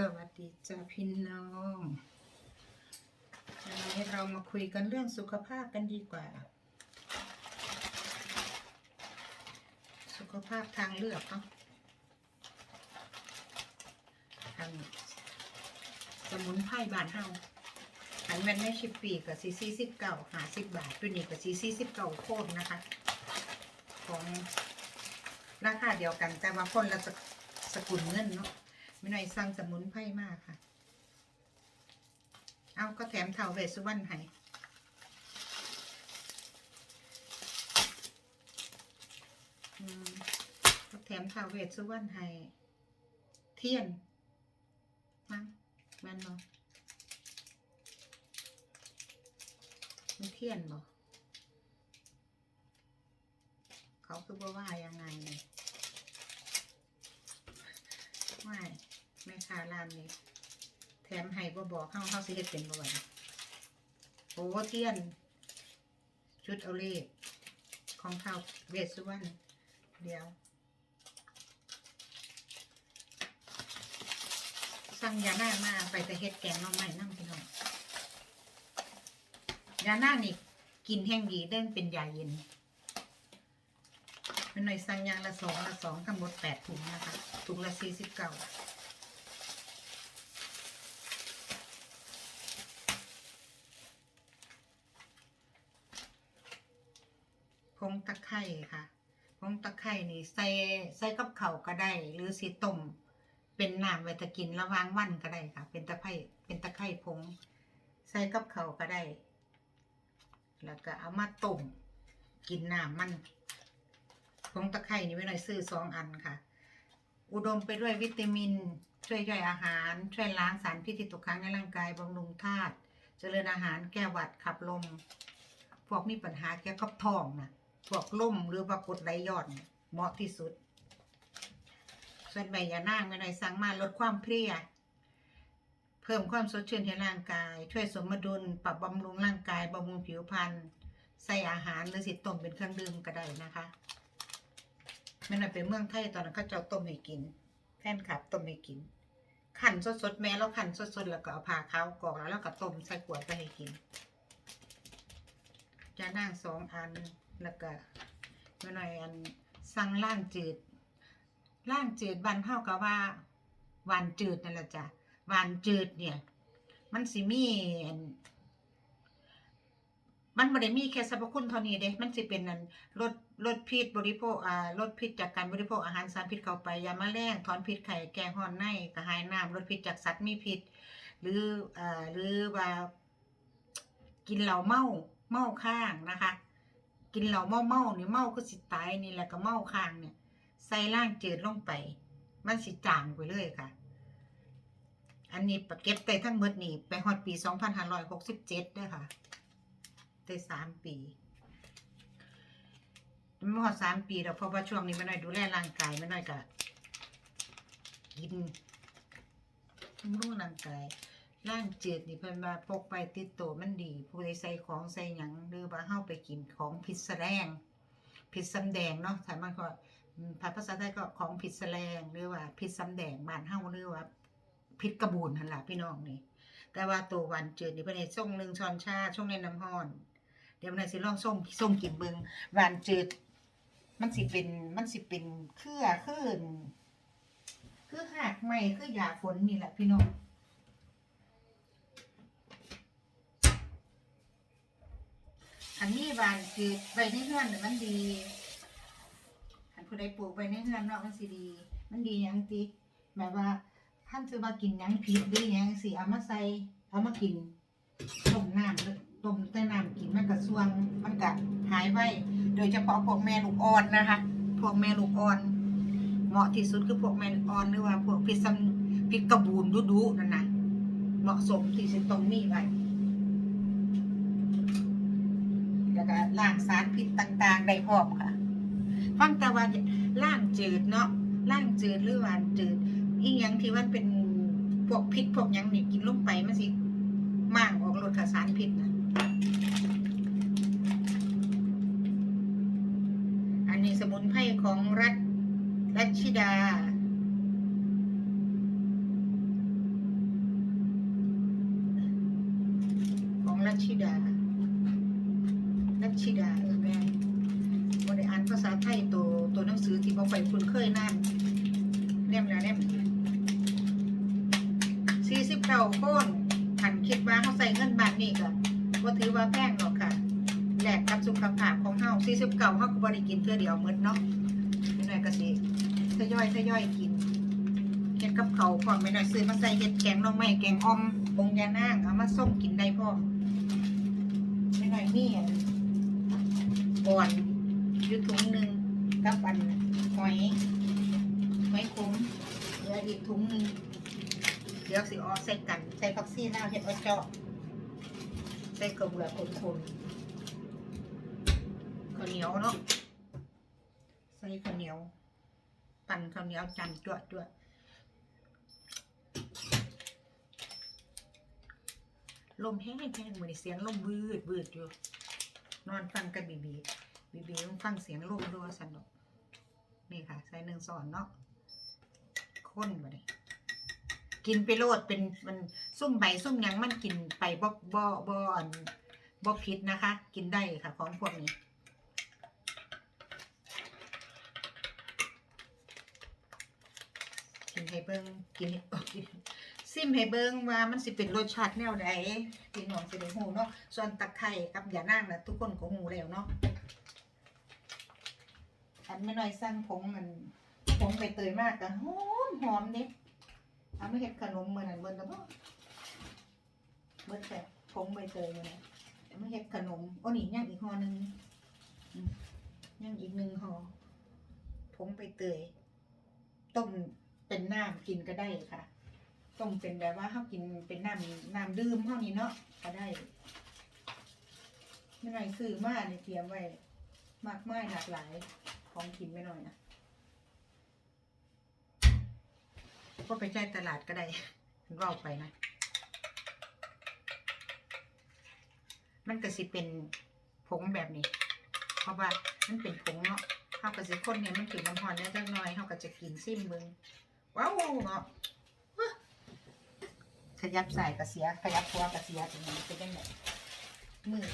สวัสดีจ้าพี่น้องวันนี้เรามาคุยกันเรื่องสุขภาพกันดีกว่า สุขภาพทางเลือกเนาะทางสมุนไพรบานเฮาอันแม่นไม่ชิปปีกับซีซีสิบเก้าหาสิบบาทตัวนี้กับซีซีสิบเก้าโคตรนะคะ ของราคาเดียวกันแต่ว่าคนละสกุลเงินเนาะ ไม่หน่อยสั่งสมุนไพรมากค่ะ เอาก็แถมเท่าเวสุวรรณให้ก็แถมเท่าเวสสุวรรณให้เทียนมั้งแม่นบ่มันเทียนบ่เขาคือบ่ว่ายังไงเนี่ย ไม่แม่ คาร้านนี้แถมให้บ่บอกเข้าเข้าสิเฮ็ดเป็นบ่ไหวโอ้เทียน ชุดเอาเลขของเท่าเวสสุวรรณเดี๋ยว สั่งยาหน้ามาไปแต่เฮ็ดแกงน้องใหม่นั่งพี่น้องยาหน้านี่กินแห้งดีเด้นเป็นยาเย็นเป็นหน่อยสั่งยางละสองละสองทั้งหมดแปดถุงนะคะถุงละสี่สิบเก้า งตะไคร่ค่ะผงตะไคร่นี่ใส่ใส่กับเข่าก็ได้ หรือสีต้มเป็นน้ำไว้ตะกินระวางวันก็ได้ค่ะ เป็นตะไคร่เป็นตะไคร่ผงใส่กับเข่าก็ได้ แล้วก็เอามาต้มกินน้ำมันผงตะไคร่นี่ไว้หน่อยซื้อสองอันค่ะ อุดมไปด้วยวิตามิน ช่วยย่อยอาหาร ช่วยล้างสารพิษที่ตกค้างในร่างกายบำรุงธาตุเจริญอาหารแก้หวัดขับลมพวกมีปัญหาเกี่ยวกับท้องนะ พวกล่มหรือว่ากดไหลย้อนเหมาะที่สุด ส่วนใบยานางไม่ได้สั่งมาลดความเพลีย เพิ่มความสดชื่นให้ร่างกาย ช่วยสมดุล ปรับบำรุงร่างกายบำรุงผิวพรรณใส่อาหารหรือสิต้มเป็นเครื่องดื่มก็ได้นะคะแม่น่ะไปเมืองไทยตอนนั้นเขาเจ้าต้มให้กินแฟนคลับต้มให้กินขันสดๆแม่แล้วขันสดๆแล้วก็เอาผ่าขากรอกแล้วแล้วก็ต้มใส่ขวดไปให้กินจะนั่งสองอัน แล้วก็ม่หน่อยอันสั่งล่างจืดล่างจืดบันเท่ากับว่าหวานจืดนั่นแหละจ้ะหวานจืดเนี่ย มันสิมีอันมันไม่ได้มีแค่สรรพคุณเท่านี้เด้ มันสิเป็นนั่นลดลดพิษบริโภคอ่าลดพิษจากการบริโภคอาหารสารพิษเข้าไป ยาแมลงถอนพิษไข่แก้ห้อนในกระหายน้ำลดพิษจากสัตว์มีพิษ หรืออ่าหรือว่ากินเหล้าเมาเมาข้างนะคะ กินเหล้าเมาเมาเนี่ยเมาก็สิตายนี่แหละก็เมาข้างเนี่ย ใส่ล่างเจืดลงไป มันสิจางไปเลยค่ะ อันนี้เก็บไปทั้งหมดนี่ไปฮอดปี 2567ด้วยค่ะได้สามปีไม่ฮอดสามปีแล้วเพราะว่าช่วงนี้ไม่น้อยดูแลร่างกายไม่น้อยก็กินทั้งรู้ร่างกาย ร่างเจืดนี่เพิ่นว่าพกไปติดตัวมันดีผู้ใดใส่ของใส่หยังหรือว่าเฮาไปกินของผิดแสลงผิดสำแดงเนาะถ้ามันก็อืมภาษาไทยก็ของผิดแสลงหรือว่าผิดสำแดงบ้านเฮาหรือว่าผิดกระบูนหั่นล่ะพี่น้องนี่ แต่ว่าตัววานเจืดนี่เพิ่นให้ส่งหนึ่งช้อนชาช่วงในน้ำร้อน เดี๋ยวมันนสิลองส่งส่งกินเบิงวานเจืดมันสิเป็นมันสิเป็นเครือขึ้นคือหักใหม่คือยาฝนนี่แหละพี่น้อง อันนี้หวานจืดใบในเฮือนน่ะมันดีอันผู้ใดปลูกใบในเฮือนเนาะมันสิดี มันดีหยังติแบบว่าท่านจะมากินหยังผิดหรือหยังสิเอามาใส่เอามากินต้มน้ำต้มใต้น้ำกินมันก็ส่วงมันก็หายไวโดยเฉพาะพวกแม่ลูกอ่อนนะคะพวกแม่ลูกอ่อน เหมาะที่สุดคือพวกแม่ลูกอ่อนหรือว่าพวกพิษซ้ำพิษกระบูนดุๆนั่นนะเหมาะสมที่จะต้องมีไว้ ล่างสารพิษต่างๆ ได้พร้อมค่ะฟังแต่ว่าล่างจืดเนาะล่างจืดหรือหวานจืด อีกอย่างที่มันเป็นพวกพิษพวกยังนี่กินลงไปมันสิมากออกรสสารพิษนะอันนี้สมุนไพรของรัฐรัชิดาของรัชิดา นัชชิดาเออแม่บ่ได้อ่านภาษาไทยตัวตัวหนังสือที่บ่ไปคุ้นเคยนานแนมแล้วแนมอีก49คนคันคิดว่าเฮาใส่เงินบาทนี่ก็บ่าถือว่าแพงหรอกค่ะแลกกับสุขภาพของเฮา49เฮาก็บ่ได้กินเทื่อเดียวหมดเนาะไม่น้อยก็สิทยอยทยอยกินเฮ็ดกับเขาวพร้อมไม่น้อยซื้อมาใส่เฮ็ดแกงน่องไม้แกงอ่อมบงยานางเอามาส้มกินได้พร้อมไม่น้อยมีอัน ก่อนอยู่ถุงหนึ่งกับอันหอยหอยขมเหลืออีกถุงหนึ่งเดี๋ยวสิเออใส่กันใส่ผักชีลาวเฮ็ดเอาเจาะใส่กระเบือคนๆข้าวเหนียวเนาะใส่ข้าวเหนียว ปั่นข้าวเหนียวจันจวดจวดลมแห้งแห้งเหมือนเสียงลมวืดวืดอยู่ นอนฟังกับบีบี บีบีต้องฟังเสียงลมด้วยสนุกนี่ค่ะ ใส่หนึ่งสอนเนาะข้นมาเลยกินไปโลดเป็นมันซุ่มใบซุ่มยังมันกินไปบ่บ่บ่อันบ่พิษนะคะ กินได้ค่ะของพวกนี้กินให้เบิ้งกินให้โอ้ยซิมให้เบิ้งว่ามันสิเป็นรสชาติแนวใดพี่น้องสิได้ฮู้เนาะส่วนตะไคร้กับยานางนะทุกคนก็ฮู้แล้วเนาะ นไม่น้อยสั่งผงมันผงใบเตยมากก็หอมหอมเด้เอาไมาเฮ็ดขนมมือนั้นเบิ่นแล้วบ่เบิดแต่ผงใบเตยมื้อนั้นเอามาเฮ็ดขนมโอ้นี่ย่างอีกห่อหนึ่งย่างอีกหนึ่งห่อผงใบเตยต้มเป็นน้ำกินก็ได้ค่ะต้มเป็นแบบว่าเขากินเป็นน้ำน้ำดื่มเท่านี้เนาะก็ได้ไม่หน่อยซื้อมาในยเตรียมไว้มากมายหลากหลาย ของกินไม่หน่อยนะก็ไปใจายตลาดก็ได้รอบไปนะ มันก็สิเป็นผงแบบนี้ เพราะว่ามันเป็นผงเนาะเขาวก็สิคนเนี่ยมันถึงน้ำพรได้จักน่อยเขาก็จะกินซิมเบิงว้าวเนาะขยับใส่กระเสียขยับตัวกระเสียตรงนี้เป็นยังไงมือ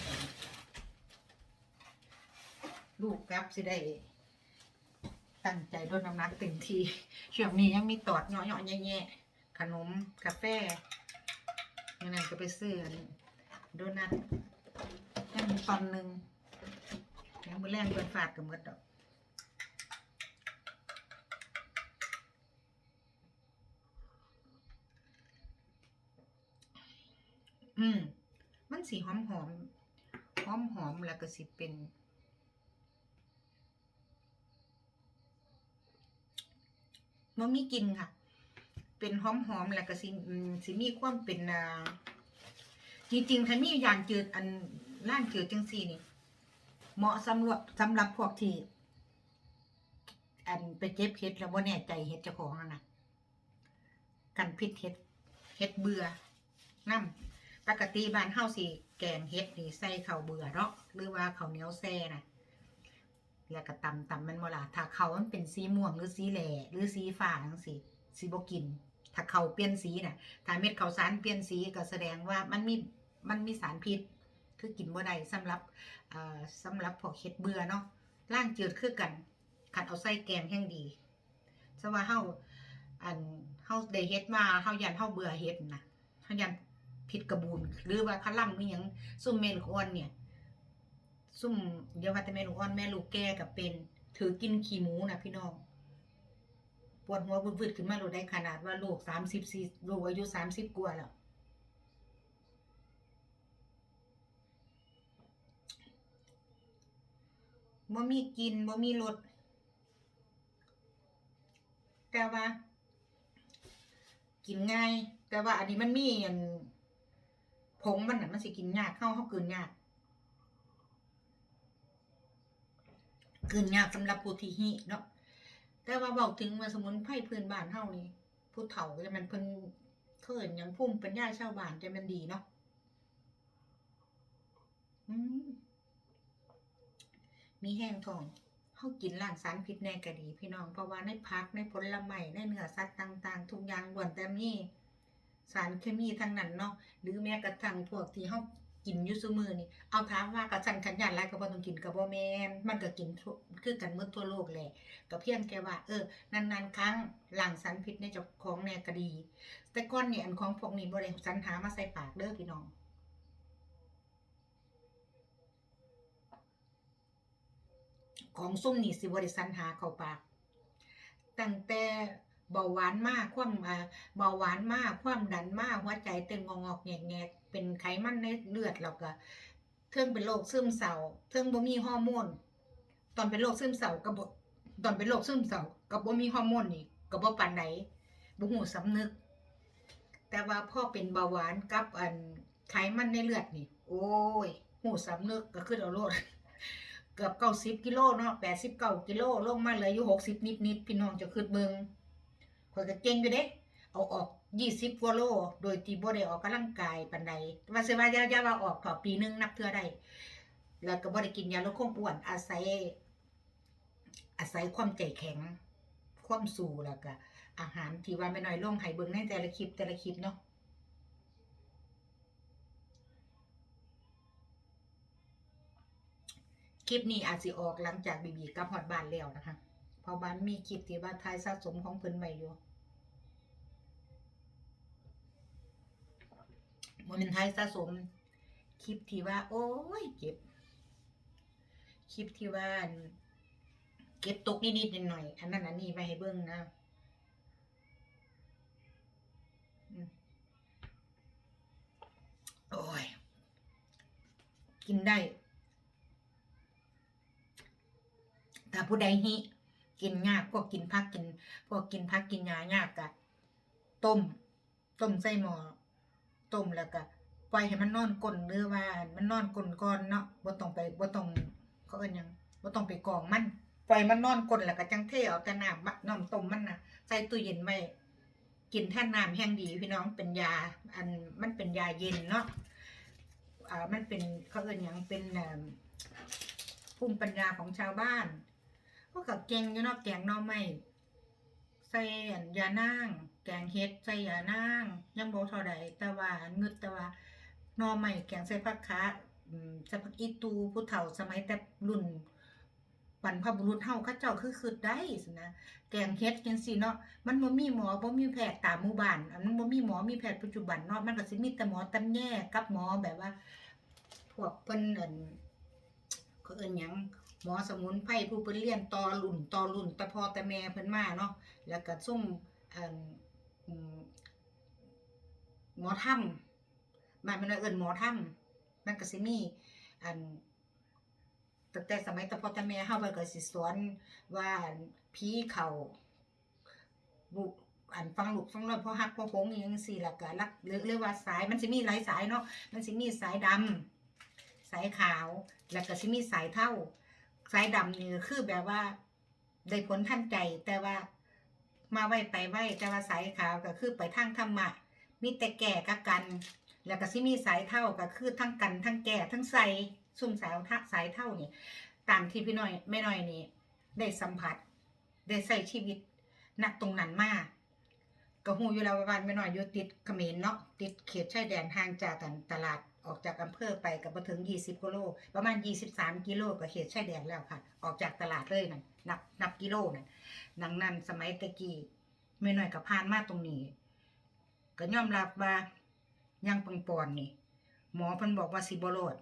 ลูกกลับสิได้ ตั้งใจลดน้ำหนักเต็มทีช่วงนี้ยังมีตอดเนาะๆแย่ๆขนมกาแฟยังไงก็ไปซื้อโดนัทยังตอนหนึ่งยังมือแรงเปินฝาดกับมืดดอกอืมมันสีหอมหอมหอมหอมแล้วก็สิเป็น มันมีกลิ่นค่ะ เป็นหอมหอมๆแล้วก็สิอืมสิมีความเป็นอ่าจริงๆถ้ามีอย่างจืดอันล่างจืดจังซี่นี่ เหมาะสำหรับสำหรับพวกที่อันไปเจ็บเฮ็ดแล้วว่าแน่ใจเฮ็ดเจ้าของนะกันพิษเฮ็ดเฮ็ดเบื่อน้ำปกติบ้านเฮาสิแกงเฮ็ดนี่ใส่ข้าวเบื่อเนาะหรือว่าข้าวเหนียวแซ่น่ะ แล้วก็ตำตำมันบ่ล่ะถ้าเขามันเป็นสีม่วงหรือสีแหล่หรือสีฟ้าจังซี่สิบ่กิน ถ้าเขาเปลี่ยนสีน่ะ ถ้าเม็ดข้าวสารเปลี่ยนสีก็แสดงว่ามันมีมันมีสารพิษ คือกินบ่ได้สำหรับเอ่อสำหรับพวกเฮ็ดเบื่อเนาะล่างจืดคือกันคันเอาใส่แกงแห้งดีซะว่าเฮาอันเฮาได้เฮ็ดมาเฮายันเฮาเบื่อเฮ็ดน่ะเฮายันผิดกระบูนหรือว่าคลั่มอีหยังซุ่มเมนอ่อนเนี่ย ซุ่มเดี๋ยวว่าแต่แม่ลูกอ่อนแม่ลูกแก่กับเป็น ถือกินขี้หมูนะพี่น้องปวดหัววืดๆขึ้นมาโลดได้ขนาดว่าลูกสามสิบสี่ลูกอายุสามสิบกว่าแล้วบ่มีกินบ่มีรสแต่ว่า กินง่าย แต่ว่าอันนี้มันมีอันผงมันน่ะมันสิกินยากเข้าเข้าเกินยาก เกินยากสำหรับผู้ที่หิเนาะแต่ว่าบอกถึงว่าสมุนไพรพื้นบ้านเฮานี่ผู้เฒ่าจะมันเพิ่นเขินหยังภูมิปัญญาชาวบ้านจะมันดีเนาะอืมมีแห้งทองเขากินล้างสารพิษแน่ก็ดี พี่น้องเพราะว่าในผักในผลไม้ในเนื้อสัตว์ต่าง ๆ ทุกอย่างล้วนแต่มีสารเคมีทั้งนั้นเนาะหรือแม้กระทั่งพวกที่เขา กินอยู่ซุมือนี่เอาถามว่ากับสันขันยานไรก็บ่ต้องกินกับบ่แมนมันก็กินทั่วคือกันหมดทั่วโลกแหละก็เพียงแค่ว่า เออนานๆครั้งหลังสารพิษในเจ้าของแน่ก็ดี แต่ก่อนเนี่ยอันของพวกนี้บ่ได้สรรหามาใส่ปากเด้อพี่น้องของส้มนี่สิบ่ได้สรรหาเข้าปาก ตั้งแต่เบาหวานมากความอ่าเบาหวานมากความดันมากหัวใจเต้นงอกๆแงก เป็นไขมันในเลือดแล้วก็เทิงเป็นโรคซึมเศร้าเทิงบ่มีฮอร์โมนตอนเป็นโรคซึมเศร้าก็บ่ตอนเป็นโรคซึมเศร้าก็บ่มีฮอร์โมนนี่ก็บ่ปานใดบ่ฮู้สำนึก แต่ว่าพ่อเป็นเบาหวานกับอันไขมันในเลือดนี่ โอ้ยฮู้สำนึกก็คือเอาโลดเกือบเก้าสิบกิโลเนาะแปดสิบเก้ากิโลลงมาเลยอยู่หกสิบนิดนิดๆพี่น้องจะขึ้นเบิงข่อยก็เก่งอยู่เด้ เอาออก ยี่สิบกว่าโล โดยที่บ่ได้ออกกำลังกายปานใดว่าสิว่าย่าย่าว่าออกต่อปีหนึงนับเทื่อได้ แล้วก็บ่ได้กินยาลดความอ้วนอาศัย อาศัยความใจแข็ง ความสู้แล้วก็อาหารที่ว่าไม่น้อยลงให้เบิ่งในแต่ละคลิปแต่ละคลิปเนาะคลิปนี้อาจสิออกหลังจากบีบีกับฮอดบ้านแล้วนะคะ เพราะบ้านมีคลิปที่ว่าทายสะสมของเพิ่นไว้อยู่ มันเป็นทยสะสม คลิปที่ว่า โอ้ยเจ็บ คลิปที่ว่า เก็บตกนิดๆหน่อยๆอันนั้นอันนี้ไปให้เบิ่งนะโอ้ย กินได้ถ้าผู้ใดหิกินยากพวกกินพักกิน พวกกินพักกินยายากกะต้ม ต้มใส่หมอ ต้มแล้วก็ปล่อยให้มันนอนก้นหรือว่ามันนอนก้นก่อนเนาะบ่ต้องไปบ่ต้องเขาเอิ้นหยังบ่ต้องไปกองมันปล่อยมันนอนก้นแล้วก็จังเทเอาแต่น้ำบักน้ำต้มมันน่ะใส่ตู้เย็นไว้กินแทนน้ำแห้งดีพี่น้องเป็นยาอันมันเป็นยาเย็นเนาะอ่ามันเป็นเขาเอิ้นหยังเป็นภูมิปัญญาของชาวบ้านพวกกับแกงอยู่เนอกแกงน่อไม้ ใส่อันยานางแกงเฮ็ดใส่ยานางยังบ่เท่าใดแต่ว่าอันงึดแต่ว่าน่อไม้แกงใส่ผักคะใส่ผักอีตูผู้เฒ่าสมัยแต่รุ่นบรรพบุรุษเฮาเขาเจ้าคือคือได้สินะแกงเฮ็ดจังซี่เนาะมันบ่มีหมอบ่มีแพทย์ตามหมู่บ้านอันมันบ่มีหมอมีแพทย์ปัจจุบันเนาะมันก็สิมีแต่หมอตำแยกับหมอแบบว่า พวกเพิ่นอั่นเขาเอิ้นหยัง หมอสมุนไพรผู้เพิ่นเรียนต่อรุ่นต่อรุ่นแต่พอแต่แม่เพิ่นมาเนาะแล้วก็ซุ่มอันอืมหมอถ้ำบ้านมันเอิ้นหมอถ้ำมันก็สิมีอันตั้งแต่สมัยแต่พอแต่แม่เฮาเพิ่นก็สิสอนว่าอันผีเขาบุอันฟังลูกฟังน้อยพ่อฮักพ่อหงอยังจังซี่ล่ะก็รักหรือหรือว่าสายมันสิมีหลายสายเนาะมันสิมีสายดำสายขาว แล้วก็สิมีสายเท่า สายดำนี่คือแบบว่า ได้ผลทันใจแต่ว่ามาไหวไปไหวแต่ว่าสายขาวก็คือไปทางธรรมะมีแต่แก่กับกัน แล้วก็สิมีสายเท่าก็คือทั้งกันทั้งแก่ทั้งใสซุ่มสาวทะสายเท่านี่ตามที่พี่น้อยแม่น้อยนี่ได้สัมผัส ได้ใส่ชีวิตณตรงนั้นมากก็หูอยู่แล้วว่าบ้านแม่น้อยอยู่ติดเขมรเนาะติดเขตชายแดนห่างจากตลาด ออกจากอำเภอไปกับบ่ถึง 20กิโลประมาณ 23 กิโลก็เขตชายแดนแล้วค่ะ ออกจากตลาดเลยนั่นนับนับกิโลนั่นดังนั้นสมัยตะกี้แม่น้อยก็ผ่านมาตรงนี้ ก็ยอมรับว่ายังปังปอนนี่ หมอเพิ่นบอกว่าสิบ่รด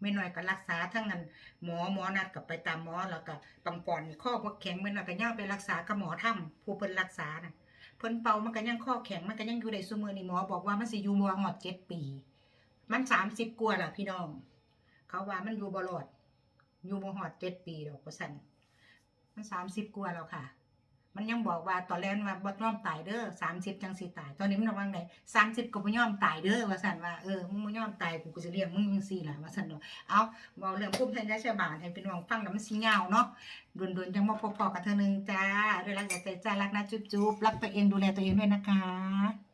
แม่น้อยก็รักษาทั้งนั้นหมอหมอนัดกับไปตามหมอแล้วก็ปังปอนนี่ข้อบ่แข็งแม่น้อยก็ย่าไปรักษากับหมอถ้ำผู้เพิ่นรักษาน่ะเพิ่นเป่ามันก็ยังข้อแข็งมันก็ยังอยู่ได้ซุมื้อนี่หมอบอกว่ามันสิอยู่บ่ฮอด7ปี มัน30กว่าล่ะพี่น้อง เขาว่ามันอยู่บ่รอด อยู่บ่ฮอด7ปีดอกว่าซั่นมัน30กว่าแล้วค่ะ มันยังบอกว่าตอนแรกว่าบ่ยอมตายเด้อ30จังสิตาย ตอนนี้มันระวังได้30ก็บ่ยอมตายเด้อว่าซั่นว่าเออมึงบ่ยอมตายกูก็สิเลี้ยงมึงจังซี่ล่ะว่าซั่นเนาะเอาเว้าเรื่องภูมิปัญญาชาบานให้พี่น้องฟังแล้วมันสิยาเนาะโดนจังมาพบๆกันเทื่อนึงจ้าด้วยรักจใจจ้ารักนะจุ๊บๆรักตัวเองดูแลตัวเองด้วยนะคะ